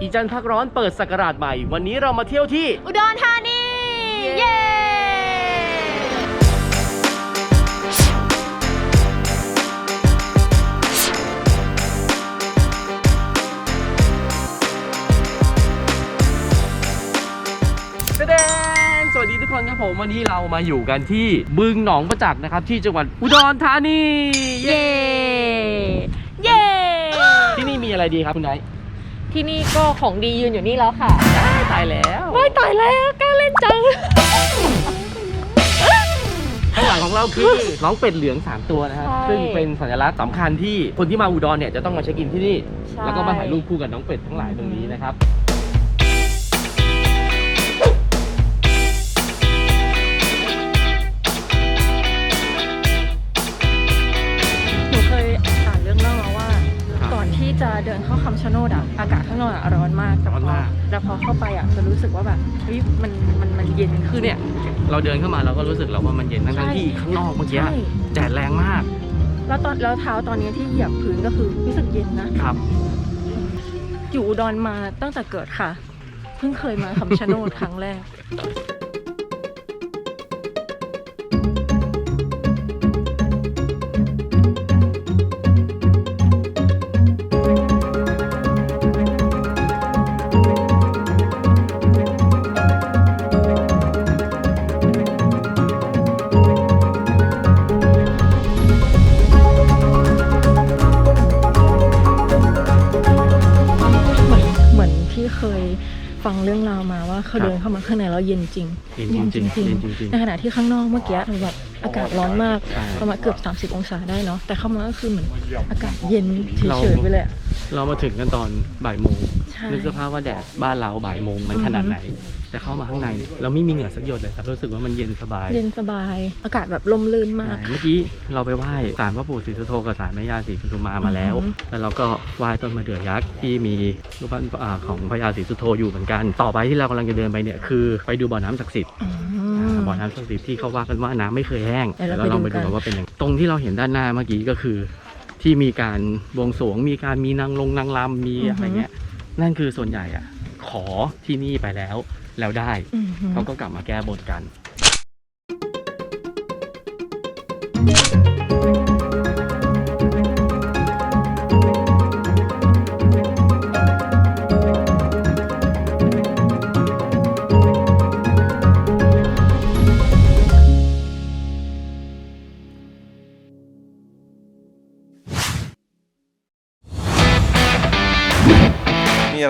อีจันพักร้อนเปิดสักราชใหม่ วันนี้เรามาเที่ยวที่ อุดรธานี เย้ แสดงสวัสดีทุกคนครับผมวันนี้เรามาอยู่กันที่บึงหนองประจักษ์นะครับ ที่จังหวัดอุดรธานี เย้เย้ที่นี่ มีอะไรดีครับคุณไนท์ที่นี่ก็ของดียืนอยู่นี่แล้วค่ะตายแล้วไม่ตายแล้วกล้าเล่นจัง ข้างหลังของเราคือ น้องเป็ดเหลือง 3 ตัวนะครับ ใช่ซึ่งเป็นสัญลักษณ์สำคัญที่คนที่มาอุดรเนี่ยจะต้องมาเช็คอินที่นี่ ใช่ แล้วก็มาถ่ายรูปคู่กับน้องเป็ดทั้งหลายตรงนี้นะครับ ที่จะเดินเข้าคำชะโนดอะอากาศข้างนอกอะร้อนมากแต่พร้อนมาก แต่พอเข้าไปอะจะรู้สึกว่าแบบเฮ้ยมันมันมันเย็นคือเนี่ย เราเดินเข้ามาเราก็รู้สึกแล้วว่ามันเย็นทั้งใช่ๆที่ข้างนอกเมื่อกี้ใช่ แดดแรงมากแล้วตอนแล้วเท้าตอนนี้ที่เหยียบพื้นก็คือรู้สึกเย็นนะครับ อยู่อุดรมาตั้งแต่เกิดค่ะ เพิ่งเคยมาคำชะโนดครั้งแรก ฟังเรื่องราวมาว่าเขาครับเดินเข้ามาข้างในแล้วเย็นจริงเย็นจริงๆจริงเย็นจริงๆในขณะที่ข้างนอกเมื่อกี้แบบอากาศร้อนมากใช่ประมาณเกือบ 30 องศาได้เนาะแต่เข้ามาก็คือเหมือนอากาศเย็นเฉเรายๆไปเลยอะเรามาถึงกันตอนบ่ายโมงใช่ นึกสภาพว่าแดดบ้านเราบ่ายโมงมันขนาดไหน แต่เข้ามาข้างในเนี่ยเราไม่มีเหงื่อสักหยดเลยครับรู้สึกว่ามันเย็นสบาย เย็นสบาย อากาศแบบลมลื่นมากใช่เมื่อกี้เราไปไหว้ศาลพระปู่ศรีสุโธกับศาลแม่ย่าศรีปทุมมามาแล้วอือหือแล้วเราก็ไหว้ต้นมะเดื่อยักษ์ที่มีรูปปั้นอ่าของพระยาศรีสุโธอยู่เหมือนกัน ต่อไปที่เรากำลังจะเดินไปเนี่ยคือไปดูบ่อน้ำศักดิ์สิทธิ์อือ่ามบ่อน้ำศักดิ์สิทธิ์ที่เขาว่ากันว่าน้ำไม่เคยแห้งเดี๋ยวเราแล้วลองไปไปดูดูกันกันว่าเป็นยังไงตรงที่เราเห็นด้านหน้าเมื่อกี้ก็คือที่มีการบวงสรวงมีการมีนางลงนางรำมีอะไรเงี้ย นั่นคือส่วนใหญ่อะขอที่นี่ไปแล้ว แล้วได้อืมเขาก็กลับมาแก้บนกันมี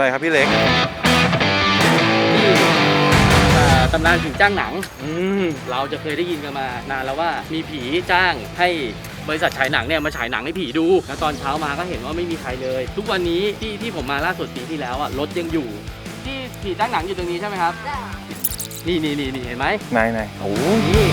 อะไรครับพี่เล็กที่อ่าตำนานผีจ้างหนัง อืมเราจะเคยได้ยินกันมานานแล้วว่ามีผีจ้างให้บริษัทฉายหนังเนี่ยมาฉายหนังให้ผีดูแล้วตอนเช้ามาก็เห็นว่าไม่มีใครเลย ทุกวันนี้ที่ที่ผมมาล่าสุดปีที่แล้วอะรถยังอยู่ ที่ผีจ้างหนังอยู่ตรงนี้ใช่ไหมครับ นี่นี่นี่นี่เห็นไหมไหนไหนโอ้นี่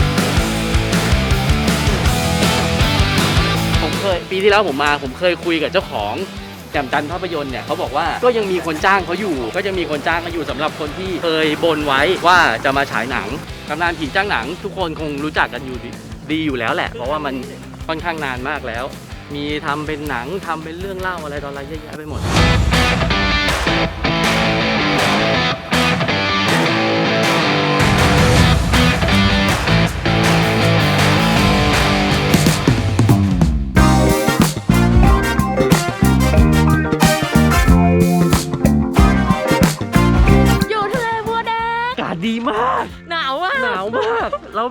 ผมเคยปีที่แล้วผมมา ผมเคยคุยกับเจ้าของแจ่มจันทร์ภาพยนตร์เนี่ยเขาบอกว่าก็ยังมีคนจ้างเขาอยู่ ก็ยังมีคนจ้างเขาอยู่สำหรับคนที่เคยบนไว้ว่าจะมาฉายหนังตำนานผีจ้างหนัง ทุกคนคงรู้จักกันอยู่ดีอยู่แล้วแหละ เพราะว่ามันค่อนข้างนานมากแล้ว มีทำเป็นหนังทำเป็นเรื่องเล่าอะไรตอนอะไรเยอะแยะไปหมด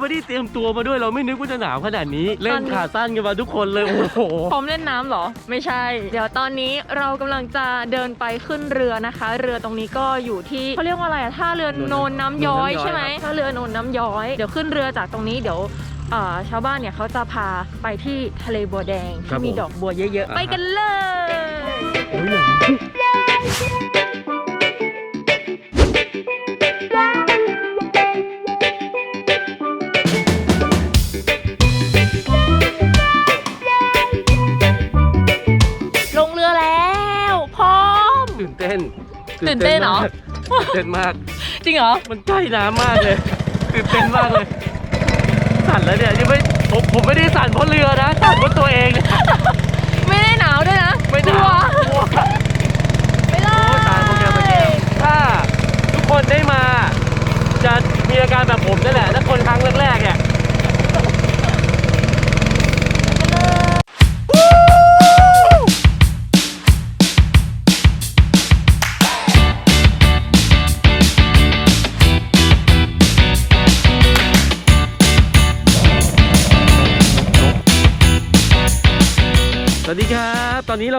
ไม่ได้เตรียมตัวมาด้วยเราไม่นึกว่าจะหนาวขนาดนี้ เล่นขาสั้นกันมาทุกคนเลยโอ้โหพร้อมเล่นน้ำเหรอ ไม่ใช่ เดี๋ยวตอนนี้เรากำลังจะเดินไปขึ้นเรือนะคะ เรือตรงนี้ก็อยู่ที่เขาเรียกว่าอะไรอะท่าเรือโนนน้ำย้อยโนนน้ำย้อยใช่ไหมครับท่าเรือโนนน้ำย้อย เดี๋ยวขึ้นเรือจากตรงนี้เดี๋ยวเอ่อชาวบ้านเนี่ยเขาจะพาไปที่ทะเลบัวแดงที่มีดอกบัวเยอะๆ ไปกันเลย โอ้ยหนาว นเต้นตื่นเต้นเหรอมากตื่นเต้นมาก จริงเหรอ มันใกล้น้ำมากเลยตื่นเต้นมากเลย สั่นแล้วเนี่ยยังไม่ผมผมไม่ได้สั่นเพราะเรือนะสั่นเพราะตัวเองเนี่ยไม่ได้หนาวด้วยนะ ไม่หนาวกลัวกลัว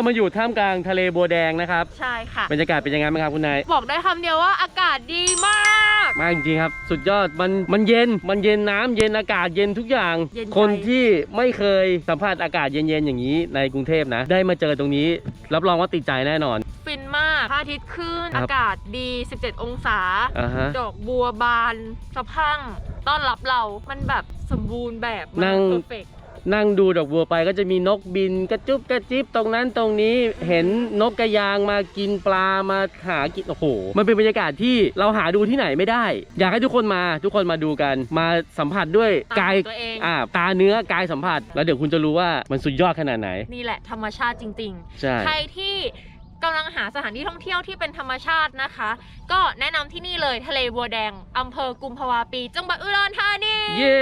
มาอยู่ท่ามกลางทะเลบัวแดงนะครับใช่ค่ะ บรรยากาศเป็นยังไงบ้างครับคุณนาย บอกได้คำเดียวว่าอากาศดีมาก มากจริงๆครับ สุดยอดมันมันเย็นมันเย็นน้ำเย็นอากาศเย็นทุกอย่าง เย็นใจ คนที่ไม่เคยสัมผัสอากาศเย็นๆอย่างนี้ในกรุงเทพนะ ได้มาเจอตรงนี้ รับรองว่าติดใจแน่นอน ฟินมากพระอาทิตย์ขึ้น ครับ อากาศดี 17 องศา อ่าฮะ ดอกบัวบานสะพรั่งต้อนรับเรา มันแบบสมบูรณ์แบบนั่งเพอร์เฟก นั่งดูดอกบัวไปก็จะมีนกบินกระจุบกระจิบตรงนั้นตรงนี้เห็นนกกระยางมากินปลามาหากินโอ้โห มันเป็นบรรยากาศที่เราหาดูที่ไหนไม่ได้ อยากให้ทุกคนมาทุกคนมาดูกัน มาสัมผัสด้วยกายตัวเองอ่าตาเนื้อกายสัมผัส แล้วเดี๋ยวคุณจะรู้ว่ามันสุดยอดขนาดไหน นี่แหละธรรมชาติจริงใช่ๆใครที่กำลังหาสถานที่ท่องเที่ยวที่เป็นธรรมชาตินะคะ ก็แนะนำที่นี่เลยทะเลบัวแดงอำเภอกุมภาวาปี จังหวัดอุดรธานี เย้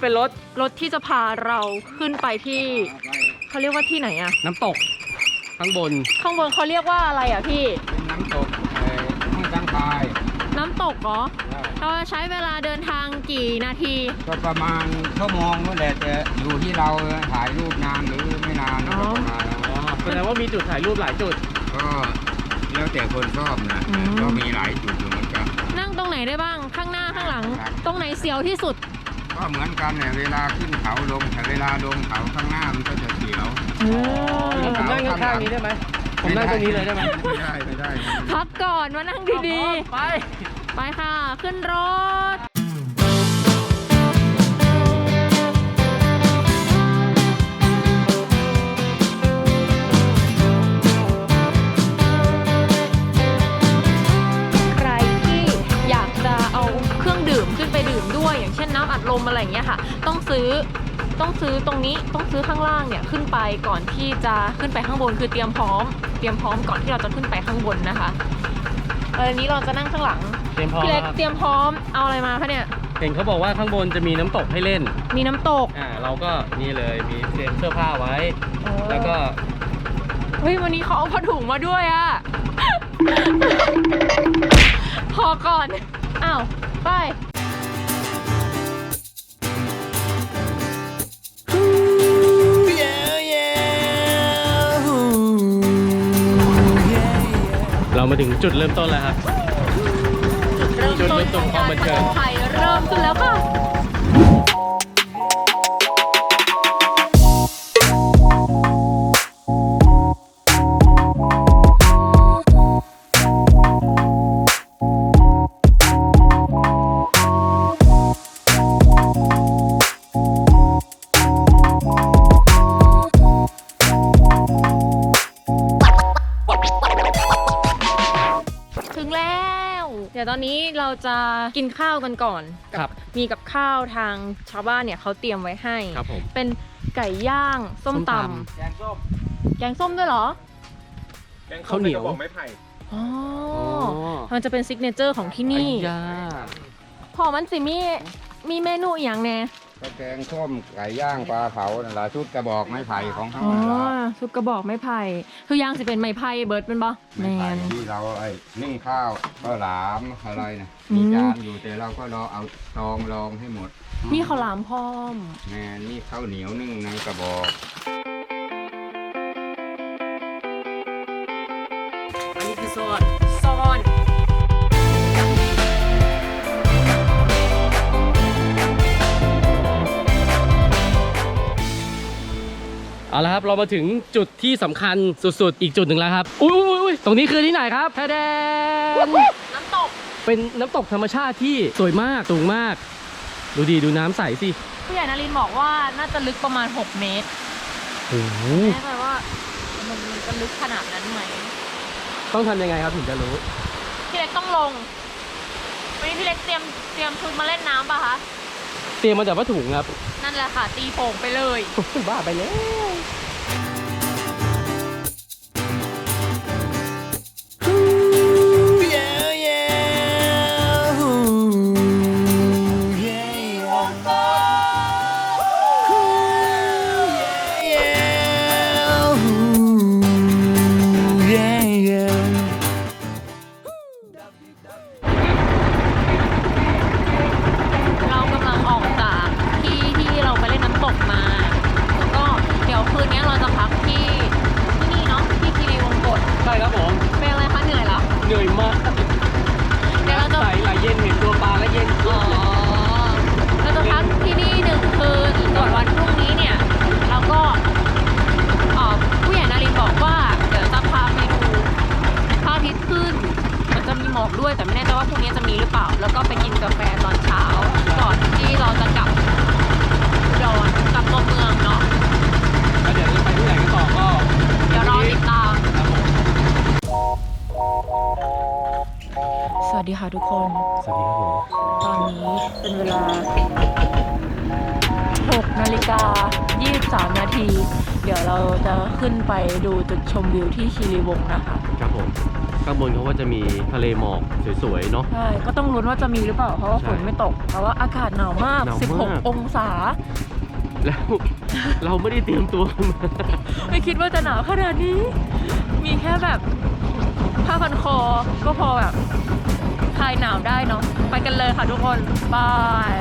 เป็นรถรถที่จะพาเราขึ้นไปที่เขาเรียกว่าที่ไหนอะน้ำตก ข้างบน ข้างบนเขาเรียกว่าอะไรอะพี่เป็นน้ำตกเอ่อห้วยตั้งคายน้ำตกเหรอเราจะใช้เวลาเดินทางกี่นาที ก็ประมาณชั่วโมงนั่นแหละแต่อยู่ที่เราถ่ายรูปนานหรือไม่นานอ๋ก็อประมาณนั้นอ๋อแสดงว่ามีจุดถ่ายรูปหลายจุด ก็แล้วแต่คนชอบนะอืม ก็มีหลายจุดอยู่เหมือนกันนั่งตรงไหนได้บ้างข้างหน้าข้างหลังครับตรงไหนเสียวที่สุด ก็เหมือนกันเนี่ยเวลาขึ้นเขาลงแต่เวลาลงเขาข้างหน้ามันก็จะเสียวงั้นผมนั่งข้างๆนี้ได้ไหมผมนั่งตรงนี้เลยได้ไหมไม่ได้ไม่ได้ พักก่อนมานั่งดีไปๆไปค่ะ ขึ้นรถ อัดลมอะไรอย่างเงี้ยค่ะ ต้องซื้อต้องซื้อตรงนี้ต้องซื้อข้างล่างเนี่ยขึ้นไปก่อนที่จะขึ้นไปข้างบนคือเตรียมพร้อม เตรียมพร้อมก่อนที่เราจะขึ้นไปข้างบนนะคะเอออันนี้เราจะนั่งข้างหลังเตรียมพร้อมพี่เล็กครับเตรียมพร้อมเอาอะไรมาคะเนี่ยเห็นเขาบอกว่าข้างบนจะมีน้ำตกให้เล่น มีน้ำตกอ่า เราก็นี่เลยมีเตรียมเสื้อผ้าไว้ เออแล้วก็เฮ้ยวันนี้เขาเอาผ้าถุงมาด้วยอะ พอก่อนอ้าวไป เรามาถึงจุดเริ่มต้นแล้วครับ จุดเริ่มต้นของความบันเทิงไทยเริ่มขึ้นแล้วค่ะ จะกินข้าวกันก่อนครับ มีกับข้าวทางชาวบ้านเนี่ยเขาเตรียมไว้ให้ ครับผม เป็นไก่ย่างส้มส้มตตแกงส้มำแกงส้มด้วยเหรอข้าวเหนียวไม้ไผ่อ๋ออมันจะเป็นซิกเนเจอร์ของที่นี่ ไอ้ยาพอมันสิมี มีเมนูอหย่างแน่ก็แกงส้มไก่ย่างปลาเผานั่นแหละชุดกระบอกไม้ไผ่ของเขาอ๋อนั่นละชุดกระบอกไม้ไผ่คือย่างสิเป็นไม้ไผ่เบิร์ดเป็นปะแมไม้ไผ่น ที่เราไอ้นึ่งข้าวก็หลามอะไรนะอืม มีจานอยู่แต่เราก็รอเอาตองรองให้หมดมีข้าวหลามพร้อม แม่นี่ข้าวเหนียวนึ่งในกระบอกอันนี้คือโซนซ่อน เอาละครับเรามาถึงจุดที่สำคัญสุดๆ อีกจุดหนึ่งแล้วครับอุ้ยอุ้ยอุ้ยตรงนี้คือที่ไหนครับแทแดนน้ำตก เป็นน้ำตกธรรมชาติที่สวยมากสูงมาก ดูดีดูน้ำใสสิผู้ใหญ่นารินบอกว่าน่าจะลึกประมาณ 6 เมตรโอ้โหแน่ใจว่ามันจะลึกขนาดนั้นไหมต้องทำยังไงครับถึงจะรู้พี่เล็กต้องลงวันนี้พี่เล็กเตรียมเตรียมชุดมาเล่นน้ำป่ะคะ เตรียมมาจากผ้าถุงครับ นั่นแหละค่ะ ตีโป่งไปเลย บ้าไปแล้ว นาฬิกา 23 นาที เดี๋ยวเราจะขึ้นไปดูจุดชมวิวที่คีรีวงศ์นะคะ ครับผมข้างบนเขาก็จะมีทะเลหมอกสวยๆเนาะ ใช่ ก็ต้องลุ้นว่าจะมีหรือเปล่า เพราะว่าใช่ฝนไม่ตกเพราะว่าอากาศหนาวมาก หนาวมาก 16 องศา แล้ว เราไม่ได้เตรียมตัวกันมาไม่คิดว่าจะหนาวขนาดนี้ มีแค่แบบผ้าพันคอ ก็พอแบบคลายหนาวได้เนาะ ไปกันเลยค่ะทุกคน บาย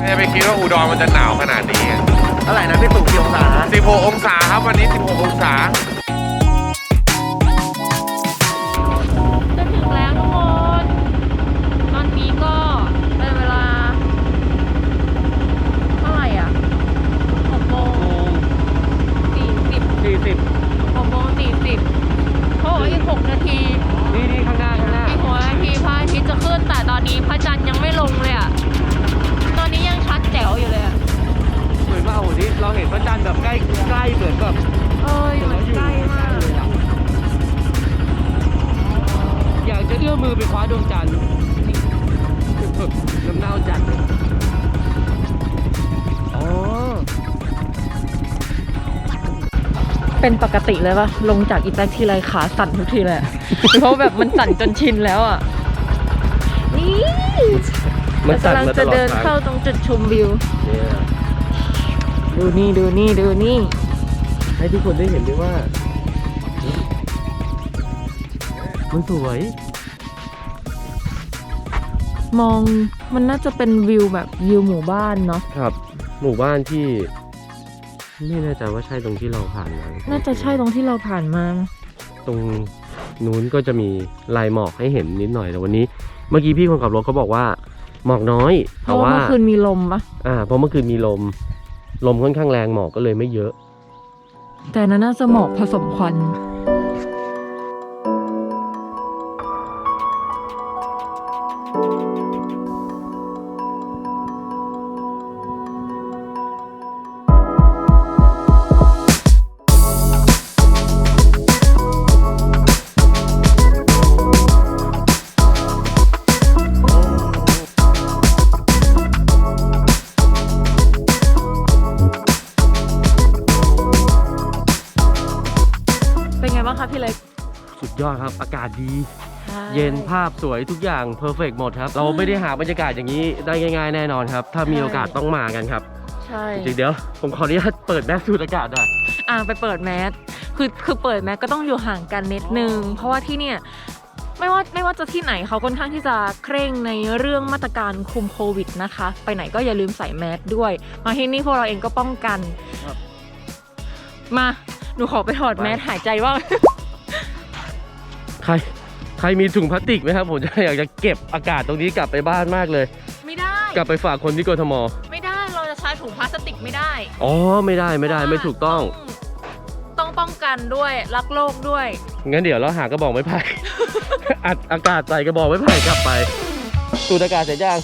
ไม่ไปคิดว่าอุดรมันจะหนาวขนาดนี้อะเท่าไหร่นะพี่ตู่กี่องศา16 องศาครับวันนี้ 16 องศา จะถึงแล้วทุกคน ตอนนี้ก็เป็นเวลาเท่าไหร่อะ6โมง40สี่สิบ6โมง40เขาบอกว่าอีก6นาที นี่นี่ข้างหน้าข้างหน้าอีก6นาทีพระอาทิตย์จะขึ้นแต่ตอนนี้พระจันทร์ยังไม่ลงเลยอะ ตอนนี้ยังชัดแจ๋วอยู่เลย เป็นปกติเลยปะลงจากอีแท็กทีไรขาสั่นทุกทีเลยอะ เพราะแบบมันสั่นจนชินแล้วอะ นี่มันสั่นกำลังมาตจะลอดเดินทางเข้าตรงจุดชมวิว เนี่ยดูนี่ดูนี่ดูนี่ ให้ทุกคนได้เห็นด้วยว่า มันสวย มองมันน่าจะเป็นวิวแบบวิวหมู่บ้านเนาะ ครับ หมู่บ้านที่ ไม่แน่ใจว่าใช่ตรงที่เราผ่านมาน่าจะใช่ตรงที่เราผ่านมา ตรงนู้นก็จะมีลายหมอกให้เห็นนิดหน่อยแต่วันนี้ เมื่อกี้พี่คนขับรถเขาบอกว่า หมอกน้อยเพแต่ราะว่าว่าเมื่อคืนมีลมปะอ่าเพราะเมื่อคืนมีลม ลมค่อนข้างแรงหมอกก็เลยไม่เยอะ แต่นั้นน่าจะหมอกผสมควันเป็นากาศดี เย็นภาพสวยทุกอย่างเพอร์เฟกหมดครับ เราไม่ได้หาบรรยากาศอย่างนี้ได้ง่าย ๆ แน่นอนครับ ถ้ามีใช่โอกาสต้องมากันครับใช่จริงๆเดี๋ยวผมขออนุญาตเปิดแมสสูดอากาศหน่อยอ่าไปเปิดแมสคือคือเปิดแมสก็ต้องอยู่ห่างกันนิดนึง เพราะว่าที่เนี่ยไม่ว่าไม่ว่าจะที่ไหนเขาค่อนข้างที่จะเคร่งในเรื่องมาตรการคุมโควิดนะคะ ไปไหนก็อย่าลืมใส่แมสด้วย มาที่นี่พวกเราเองก็ป้องกันครับมา หนูขอไปถอดแมสหายใจว่าง ใครใครมีถุงพลาสติกไหมครับ ผมจะอยากจะเก็บอากาศตรงนี้กลับไปบ้านมากเลย ไม่ได้ กลับไปฝากคนที่กทมไม่ได้เราจะใช้ถุงพลาสติกไม่ได้อ๋อไม่ได้ไม่ได้ไม่ถูกต้อง ต้องป้องกันด้วยรักโลกด้วย งั้นเดี๋ยวเราหากระบอกไม้ไผ่ อัดอากาศใส่กระบอกไม้ไผ่กลับไปสูดอากาศเสร็จยัง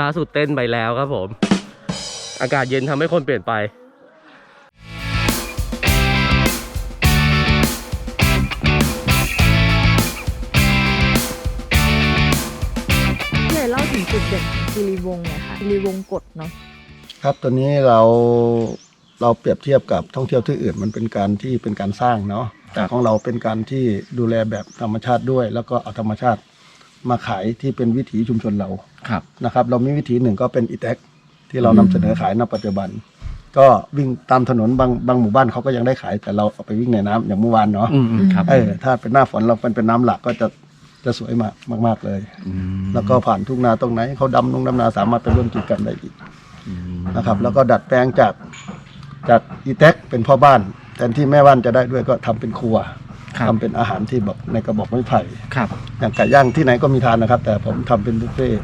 ล่าสุดเต้นไปแล้วครับผม อากาศเย็นทำให้คนเปลี่ยนไป วงศ์หน่อยค่ะคีรีวงศ์กฎเนาะครับตอนนี้เราเราเปรียบเทียบกับท่องเที่ยวที่อื่นมันเป็นการที่เป็นการสร้างเนาะแต่ของเราเป็นการที่ดูแลแบบธรรมชาติด้วย แล้วก็เอาธรรมชาติมาขายที่เป็นวิถีชุมชนเราครับนะครับ เรามีวิถีหนึ่งก็เป็นอีแท็กที่เรานำเสนอขายณปัจจุบัน ก็วิ่งตามถนนบางบางหมู่บ้านเขาก็ยังได้ขาย แต่เราเอาไปวิ่งในน้ำอย่างเมื่อวานเนาะอืมอืมครับเออถ้าเป็นหน้าฝนเราเป็นเป็นน้ำหลักก็จะ จะสวยมากมาก ๆ เลย แล้วก็ผ่านทุ่งนาตรงไหนเขาดำนุ่งดำนาสามารถไปร่วมกิจกรรมได้อีกนะครับ แล้วก็ดัดแปลงจากจากอีแท็กเป็นพ่อบ้านแทนที่แม่บ้านจะได้ด้วยก็ทำเป็นครัวครับทำเป็นอาหารที่แบบในกระบอกไม้ไผ่ครับ อย่างไก่ย่างที่ไหนก็มีทานนะครับ แต่ผมทำเป็นบุฟเฟ่ต์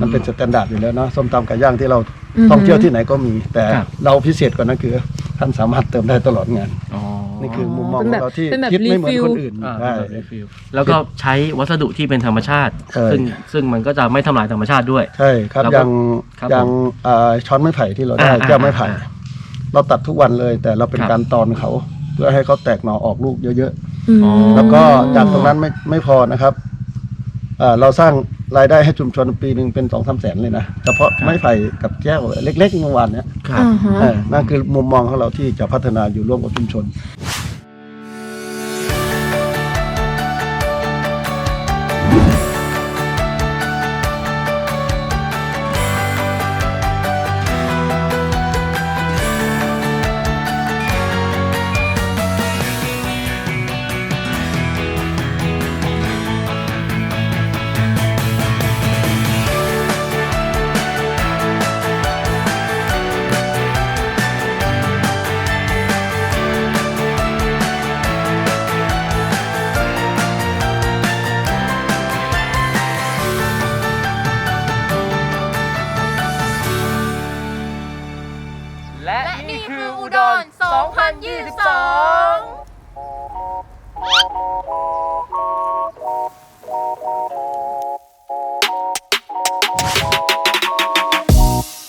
มันเป็นสแตนดาร์ดอยู่แล้วเนาะส้มตำไก่ย่างที่เราอือฮึ ท่องเที่ยวที่ไหนก็มี แต่ครับ เราพิเศษกว่านั้นคือ ท่านสามารถเติมได้ตลอดงาน อ๋อ นี่คือมุมมองเป็นขแบอบงเราที่เป็นแบบคิดไม่เหมือนรีฟิลคนอื่นอ่าใช่แล้วก็ใช้วัสดุที่เป็นธรรมชาติ ใช่ ซึ่งซึ่งมันก็จะไม่ทำลายธรรมชาติด้วย ใช่ครับแล้วอก็ย่างครับอย่างผมอ่าช้อนไม้ไผ่ที่เราได้อ่าแก้วไม้ไผ่อ่าเราตัดทุกวันเลย แต่เราเป็นครับ การตอนเขา เพื่อให้เขาแตกหน่อออกลูกเยอะมอ๋อๆแล้วก็จากตรงนั้นไม่ไม่พอนะครับอ่า เราสร้างรายได้ให้ชุมชนปีหนึ่งเป็นสองสามแสนเลยนะเฉพาะไม้ไผ่กับแก้วเล็กๆเมื่อวานเนี้ยครับอ่าฮะเออนั่นคือมุมมองของเราที่จะพัฒนาอยู่ร่วมกับชุมชน